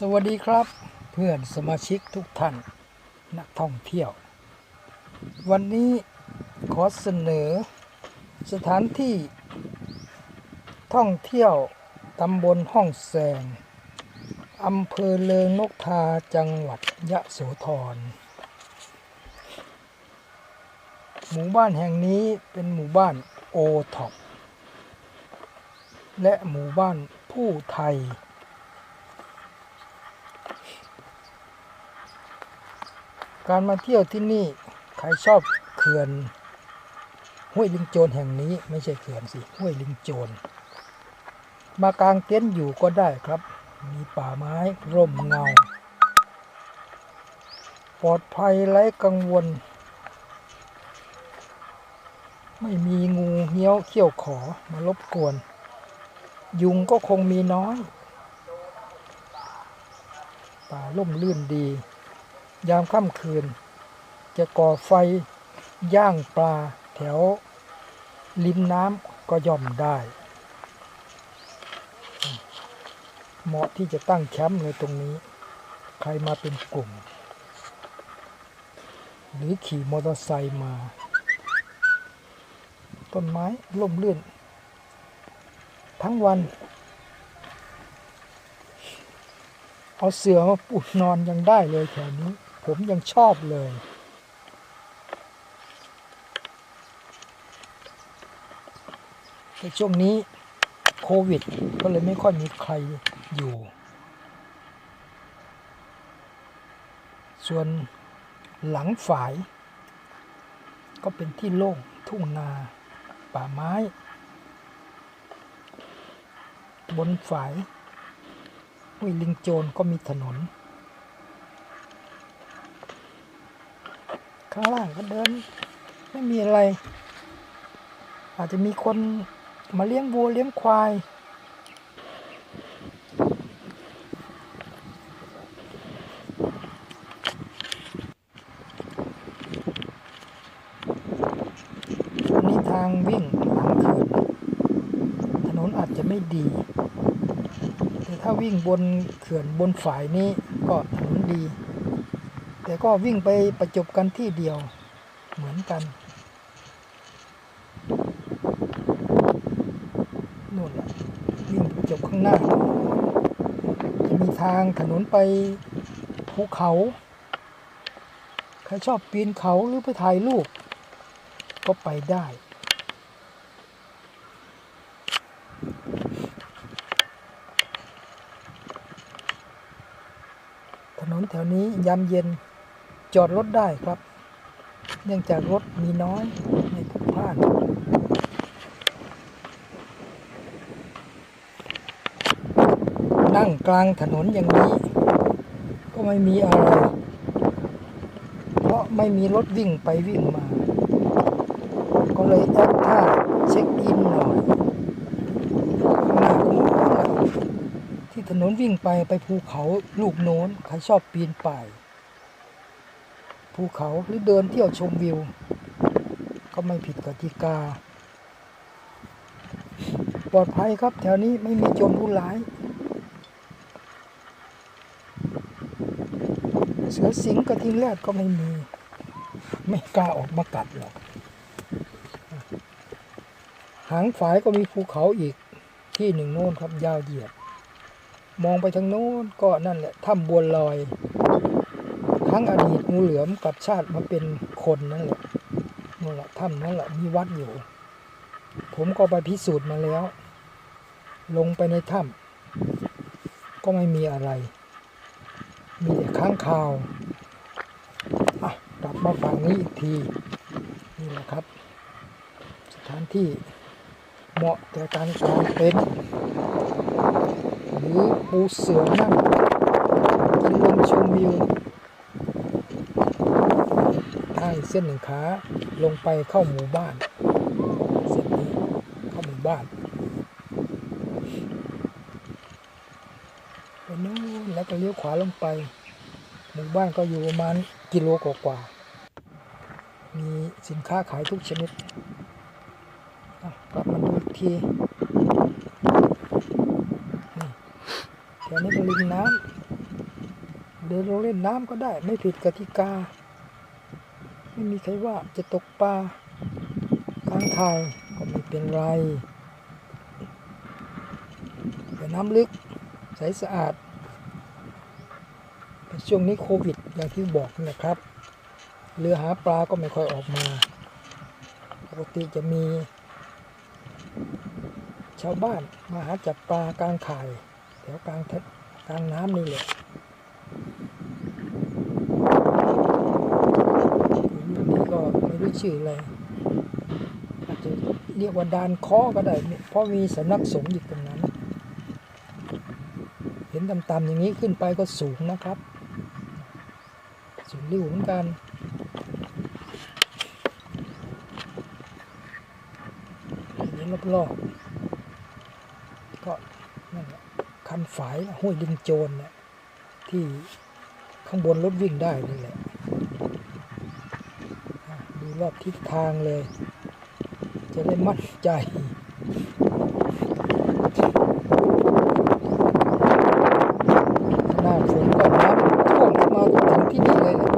สวัสดีครับเพื่อนสมาชิกทุกท่านนักท่องเที่ยว วันนี้ขอเสนอ สถานที่ท่องเที่ยวตำบลห้องแสงอำเภอเลิงนกทาจังหวัดยะโสธรหมู่บ้านแห่งนี้เป็นหมู่บ้านโอท็อปและหมู่บ้านผู้ไทย การมาเที่ยวที่นี่ใครชอบเขื่อนห้วยลิงโจรแห่งนี้ไม่ใช่เขื่อนสิห้วยลิงโจรมากางเต็นท์อยู่ก็ได้ครับ มีป่าไม้ร่มเงา ปลอดภัยไร้กังวล ไม่มีงูเหี้ยวเขี้ยวขอมารบกวน ยุงก็คงมีน้อย ป่าล่มลื่นดี ยามค่ำคืน จะก่อไฟย่างปลาแถว ริมน้ำก็ย่อมได้ เหมาะที่จะตั้งแคมป์เลยตรงนี้ ใครมาเป็นกลุ่ม หรือขี่มอเตอร์ไซค์มา ต้นไม้ร่มรื่น ทั้งวันเอาเสือมาปูนอนยังได้เลยแถวนี้ ผมยังชอบเลย แต่ช่วงนี้โควิด ก็เลยไม่ค่อยมีใครอยู่ ส่วนหลังฝาย ก็เป็นที่โล่งทุ่งนาป่าไม้ บนฝายห้วยลิงโจรก็มีถนน ข้างล่างก็เดิน ไม่มีอะไร อาจจะมีคนมาเลี้ยงวัวเลี้ยงควายอันนี้ทางวิ่งหลังเขื่อนถนนอาจจะไม่ดี แต่ถ้าวิ่งบนเขื่อนบนฝายนี้ก็ถนนดี แต่ก็วิ่งไปประจบกันที่เดียวเหมือนกันนู่นแหละวิ่งประจบข้างหน้า จะมีทางถนนไปภูเขาใครชอบปีนเขาหรือไปถ่ายรูปก็ไปได้ถนนแถวนี้ยามเย็น จอดรถได้ครับ เนื่องจากรถมีน้อยไม่พลุกพล่านนั่งกลางถนนอย่างนี้ ก็ไม่มีอะไร เพราะไม่มีรถวิ่งไปวิ่งมา ก็เลยแอปท่าเช็คอินหน่อยหน้าก็มีอะไรที่ถนนวิ่งไปไปภูเขาลูกโน้นใครชอบปีนป่าย ภูเขาหรือเดินเที่ยวชมวิว ก็ไม่ผิดกติกา ปลอดภัยครับแถวนี้ไม่มีโจรผู้ร้าย เสือสิงกระทิงแรดก็ไม่มี ไม่กล้าออกมากัดหรอก หางฝายก็มีภูเขาอีกที่หนึ่งโน้นครับยาวเหยียด มองไปทางโน้นก็นั่นแหละถ้ำบัวลอย ทั้งอดีตงูเหลือมกับชาติมาเป็นคนนั่นแหละนั่นแหละถ้ำนั่นแหละมีวัดอยู่ ผมก็ไปพิสูจน์มาแล้ว ลงไปในถ้ำก็ไม่มีอะไร มีแต่ค้างคาวอะกลับมาฝั่งนี้อีกทีนี่แหละครับ สถานที่เหมาะแก่การกางเต็นท์หรือปูเสือนั่งกินลมชมวิวทางอีก เส้นหนึ่งขาลงไปเข้าหมู่บ้าน เส้นนี้เข้าหมู่บ้านไปนู้นแล้วก็เลี้ยวขวาลงไป หมู่บ้านก็อยู่ประมาณกิโลกว่าๆมีสินค้าขายทุกชนิดกลับมาดูอีกทีนี่แถวนี้เป็นริมน้ำเดินลงเล่นน้ำก็ได้ไม่ผิดกติกา ไม่มีใครว่าจะตกปลากลางทายก็ไม่เป็นไรแต่น้ำลึกใสสะอาดช่วงนี้โควิดอย่างที่บอกนะครับเรือหาปลาก็ไม่ค่อยออกมา ปกติจะมี ชาวบ้านมาหาจับปลากลางข่ายแถวกลางกลางน้ำนี่แหละรุ่นนี้ก็ไม่รู้ ชื่ออะไรอาจจะเรียกว่าดานคอก็ได้ เพราะมีสำนักสงฆ์อยู่ตรงนั้น เห็นต่ำๆอย่างนี้ขึ้นไปก็สูงนะครับ สูงริ้วเหมือนกันเห็นรอบๆก็นั่นแหละคันฝายห้วยดินโจรเนี่ยที่ข้างบนรถวิ่งได้นี่แหละ รอบทิศทางเลย จะได้มั่นใจหน้าฝนก็น้ำท่วมมาถึงที่นี่เลยแหละ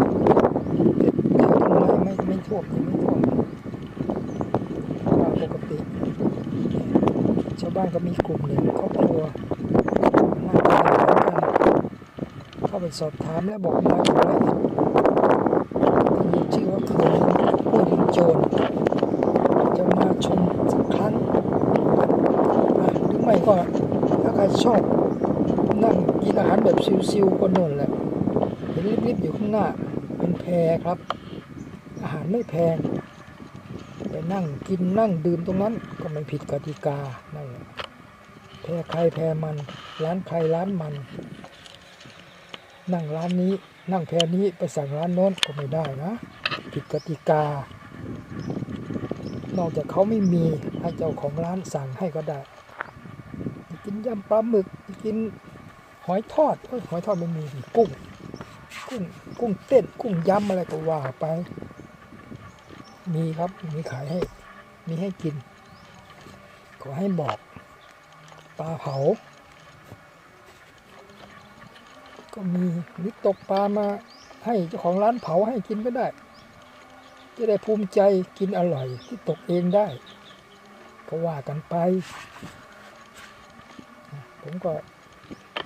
แต่แถวต้นไม้ไม่ไม่ท่วมยังไม่ท่วมว่าปกติ ชาวบ้านก็มีกลุ่มหนึ่งครอบครัวนั่งทานอาหารกันเข้าไปสอบถามแล้วบอกมาจากร้อยเอ็ดยินชื่อว่าเขื่อนห้วยลิง โจรจะมาชมสักครั้งหรือไม่ก็ถ้าใครชอบนั่งกินอาหารแบบซิวๆก็น่นแหละเห็นริบๆอยู่ข้างหน้าเป็นแพครับ อาหารไม่แพงไปนั่งกินนั่งดื่มตรงนั้นก็ไม่ผิดกติกานั่นแหละแพ้ใครแพ้มัน ร้านใครร้านมัน นั่งร้านนี้นั่งแพนี้ไปสั่งร้านโน้นก็ไม่ได้นะ ผิดกติกา นอกจากเขาไม่มีให้เจ้าของร้านสั่งให้ก็ได้กินยำปลาหมึกกินหอยทอดหอยทอดไม่มีกุ้งกุ้งกุ้งเต้นกุ้งยำอะไรก็ว่าไป มีครับมีขายให้ มีให้กิน ขอให้บอก ปลาเผา ก็มีหรือตกปลามาให้เจ้าของร้านเผาให้กินก็ได้ จะได้ภูมิใจกินอร่อยที่ตกเองได้ ก็ว่ากันไป ผมก็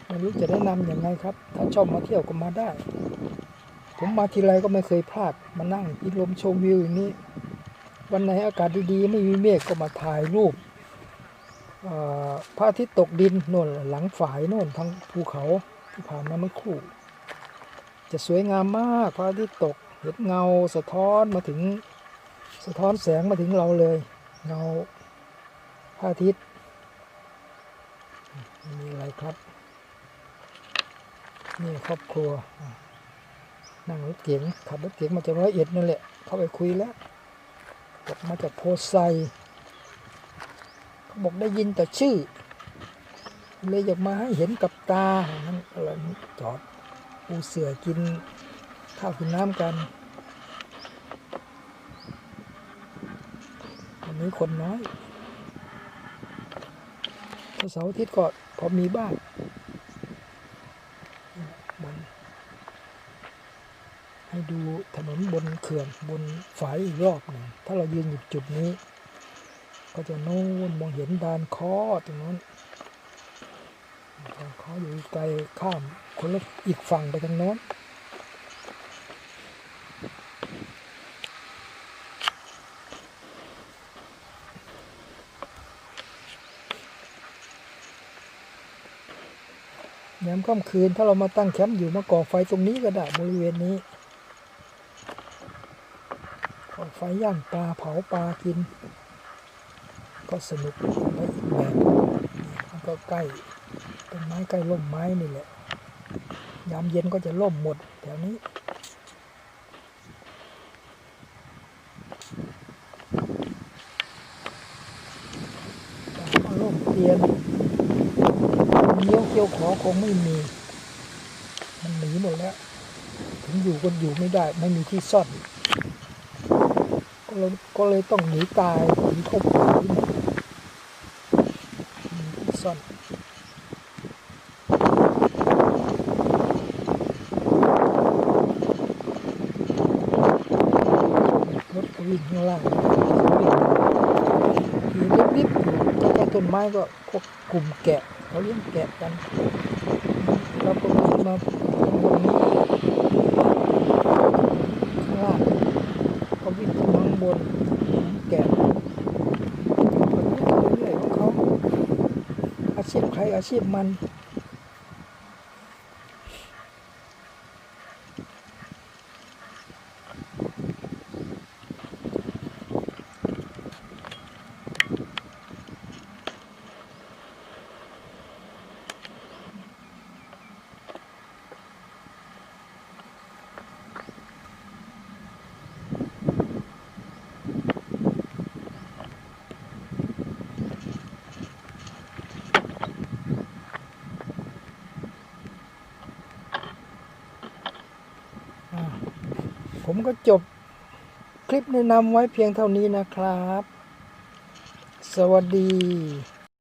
ไม่รู้จะแนะนำยังไงครับ ถ้าชอบมาเที่ยวก็มาได้ ผมมาทีไรก็ไม่เคยพลาด มานั่งกินลมชมวิวอย่างนี้ วันไหนอากาศดีๆ ไม่มีเมฆก็มาถ่ายรูปพระอาทิตย์ตกดินโน่นหลังฝายโน่นทางภูเขาที่ผ่านมาเมื่อครู่ จะสวยงามมากพระอาทิตย์ตก เห็นเงาสะท้อนมาถึงสะท้อนแสงมาถึงเราเลย เงาพระอาทิตย์ไม่มีอะไรครับนี่ครอบครัวนั่งรถเก๋งขับรถเก๋งมาจากร้อยเอ็ดนั่นแหละ เข้าไปคุยแล้วบอกมาจากโพไซเขาบอกได้ยินแต่ชื่อ เลยอยากมาให้เห็นกับตานั่นอะไรจอดปูเสือกิน ข้าวกินน้ำกันวันนี้คนน้อยเสาร์อาทิตย์ก็พอมีบ้างบนให้ดูถนนบนเขื่อนบนฝายอีกรอบหนึ่งถ้าเรายืนอยู่จุดนี้ ก็จะโน้นมองเห็นดานคอตรงนั้นดานคออยู่ไกลข้ามคนละอีกฝั่งไปทางโน้น ยามค่ำคืนถ้าเรามาตั้งแคมป์อยู่มาก่อไฟตรงนี้ก็ได้บริเวณนี้ก่อไฟย่างปลาเผาปลากิน ก็สนุกไปอีกแบบมันก็ใกล้ต้นไม้ใกล้ร่มไม้นี่แหละยามเย็นก็จะร่มหมดแถวนี้ คงไม่มี มันหนีหมดแล้ว ถึงอยู่ก็อยู่ไม่ได้ ไม่มีที่ซ่อนก็เลยก็เลยต้องหนีตายหนีเข้าป่าที่ที่ซ่อนรถก็วิ่งข้างล่างอยู่ริบๆอยู่ใกล้ต้นไม้ก็กลุ่มแกะเขาเลี้ยงแกะกัน มาบนนี้ข้างล่างก็วิ่งขึ้นข้างบนแกะเรื่อยๆของเขาอาชีพใครอาชีพมัน ผมก็จบคลิปแนะนำไว้เพียงเท่านี้นะครับ สวัสดี